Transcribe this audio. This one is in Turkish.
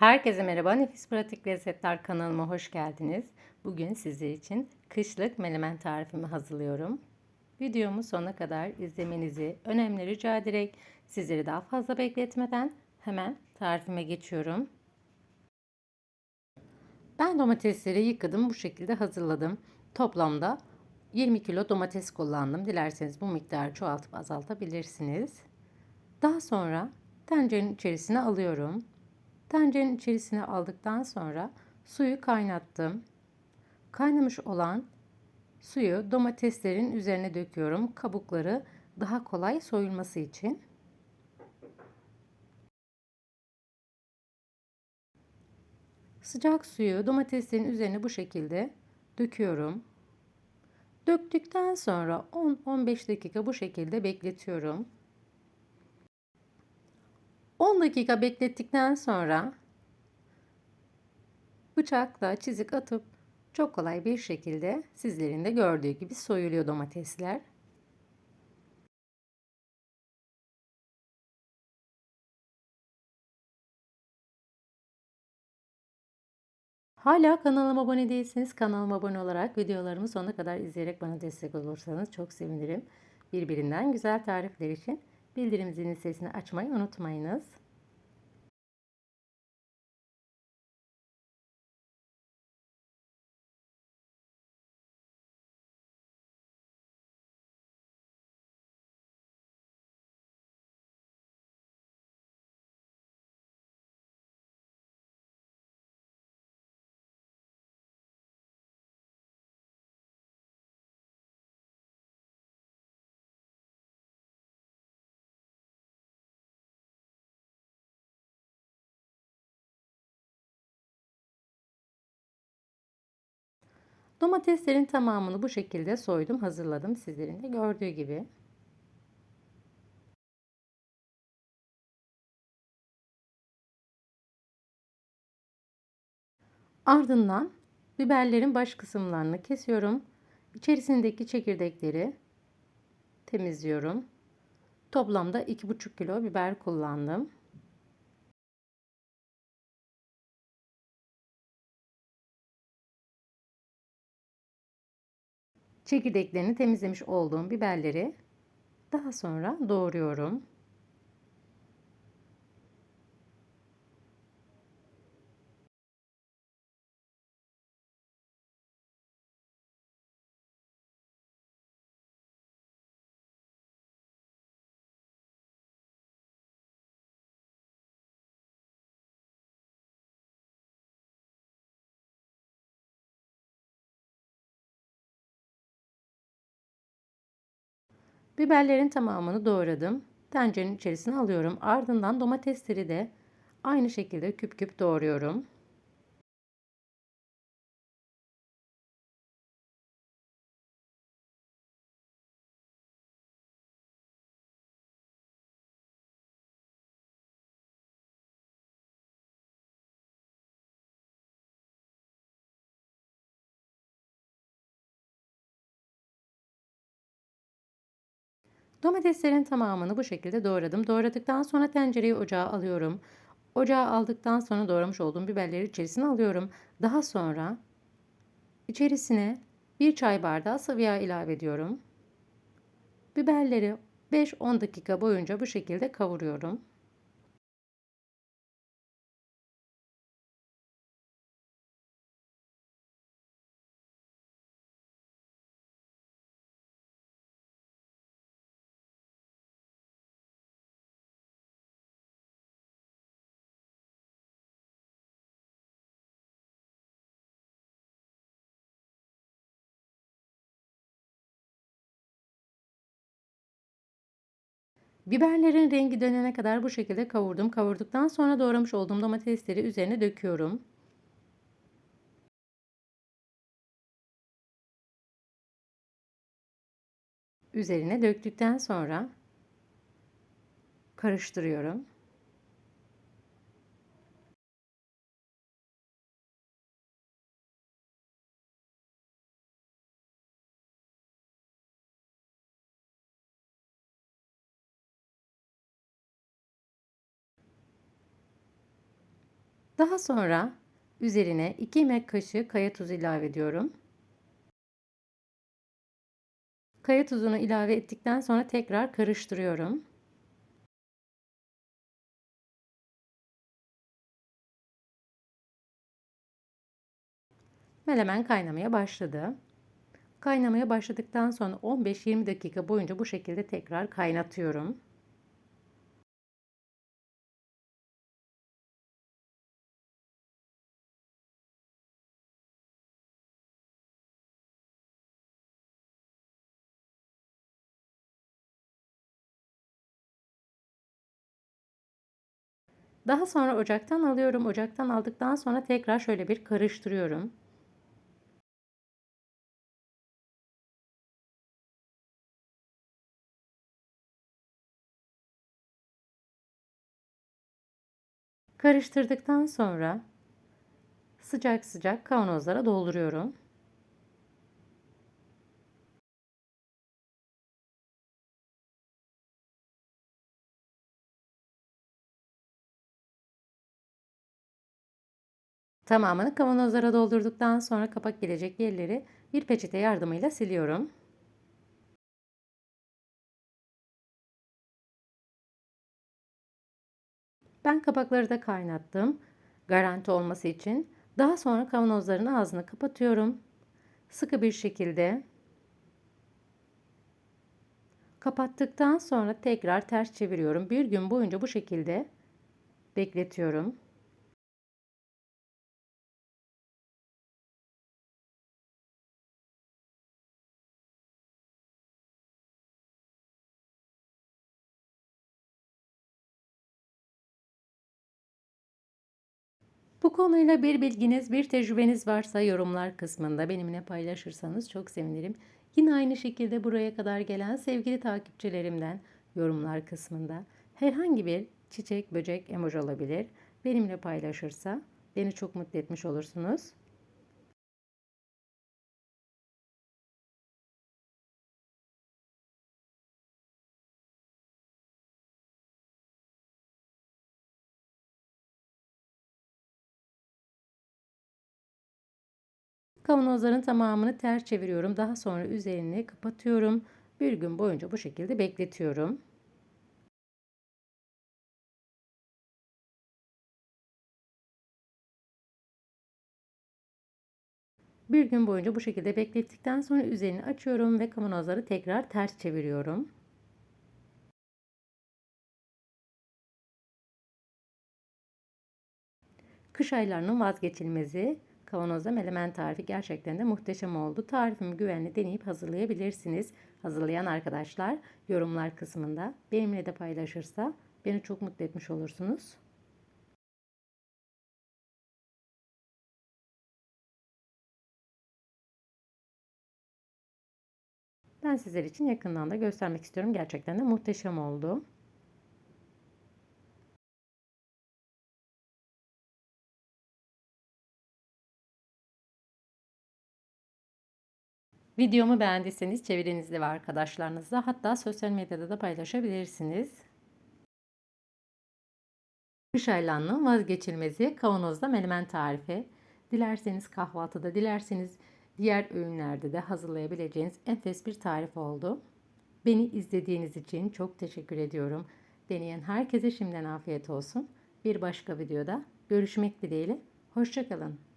Herkese merhaba. Nefis Pratik Lezzetler kanalıma hoş geldiniz. Bugün sizler için kışlık menemen tarifimi hazırlıyorum. Videomu sonuna kadar izlemenizi önemli rica ederek sizleri daha fazla bekletmeden hemen tarifime geçiyorum. Ben domatesleri yıkadım. Bu şekilde hazırladım. Toplamda 20 kilo domates kullandım. Dilerseniz bu miktarı çoğaltıp azaltabilirsiniz. Daha sonra tencerenin içerisine alıyorum. Tencerenin içerisine aldıktan sonra suyu kaynattım. Kaynamış olan suyu domateslerin üzerine döküyorum. Kabukları daha kolay soyulması için. Sıcak suyu domateslerin üzerine bu şekilde döküyorum. Döktükten sonra 10-15 dakika bu şekilde bekletiyorum. 10 dakika beklettikten sonra bıçakla çizik atıp çok kolay bir şekilde sizlerin de gördüğü gibi soyuluyor domatesler. Hala kanalıma abone değilseniz kanalıma abone olarak videolarımı sonuna kadar izleyerek bana destek olursanız çok sevinirim. Birbirinden güzel tarifler için bildirim zilini sesini açmayı unutmayınız. Domateslerin tamamını bu şekilde soydum, hazırladım sizlerin de gördüğü gibi. Ardından biberlerin baş kısımlarını kesiyorum. İçerisindeki çekirdekleri temizliyorum. Toplamda 2,5 kilo biber kullandım. Çekirdeklerini temizlemiş olduğum biberleri daha sonra doğruyorum. Biberlerin tamamını doğradım. Tencerenin içerisine alıyorum. Ardından domatesleri de aynı şekilde küp küp doğruyorum. Domateslerin tamamını bu şekilde doğradım. Doğradıktan sonra tencereyi ocağa alıyorum. Ocağa aldıktan sonra doğramış olduğum biberleri içerisine alıyorum. Daha sonra içerisine bir çay bardağı sıvı yağ ilave ediyorum. Biberleri 5-10 dakika boyunca bu şekilde kavuruyorum. Biberlerin rengi dönene kadar bu şekilde kavurdum. Kavurduktan sonra doğramış olduğum domatesleri üzerine döküyorum. Üzerine döktükten sonra karıştırıyorum. Daha sonra üzerine 2 yemek kaşığı kaya tuzu ilave ediyorum. Kaya tuzunu ilave ettikten sonra tekrar karıştırıyorum. Melemen kaynamaya başladı. Kaynamaya başladıktan sonra 15-20 dakika boyunca bu şekilde tekrar kaynatıyorum. Daha sonra ocaktan alıyorum. Ocaktan aldıktan sonra tekrar şöyle bir karıştırıyorum. Karıştırdıktan sonra sıcak sıcak kavanozlara dolduruyorum. Tamamını kavanozlara doldurduktan sonra kapak gelecek yerleri bir peçete yardımıyla siliyorum. Ben kapakları da kaynattım. Garanti olması için. Daha sonra kavanozların ağzını kapatıyorum. Sıkı bir şekilde kapattıktan sonra tekrar ters çeviriyorum. Bir gün boyunca bu şekilde bekletiyorum. Bu konuyla bir bilginiz, bir tecrübeniz varsa yorumlar kısmında benimle paylaşırsanız çok sevinirim. Yine aynı şekilde buraya kadar gelen sevgili takipçilerimden yorumlar kısmında herhangi bir çiçek, böcek, emoji olabilir. Benimle paylaşırsa beni çok mutlu etmiş olursunuz. Kavanozların tamamını ters çeviriyorum. Daha sonra üzerini kapatıyorum. Bir gün boyunca bu şekilde bekletiyorum. Bir gün boyunca bu şekilde beklettikten sonra üzerini açıyorum ve kavanozları tekrar ters çeviriyorum. Kış aylarının vazgeçilmezi kavanozda melemen tarifi gerçekten de muhteşem oldu. Tarifimi güvenli deneyip hazırlayabilirsiniz. Hazırlayan arkadaşlar yorumlar kısmında benimle de paylaşırsa beni çok mutlu etmiş olursunuz. Ben sizler için yakından da göstermek istiyorum. Gerçekten de muhteşem oldu. Videomu beğendiyseniz çevrenizde ve arkadaşlarınızla hatta sosyal medyada da paylaşabilirsiniz. Kış aylanının vazgeçilmezi kavanozda menemen tarifi. Dilerseniz kahvaltıda, dilerseniz diğer öğünlerde de hazırlayabileceğiniz enfes bir tarif oldu. Beni izlediğiniz için çok teşekkür ediyorum. Deneyen herkese şimdiden afiyet olsun. Bir başka videoda görüşmek dileğiyle. Hoşçakalın.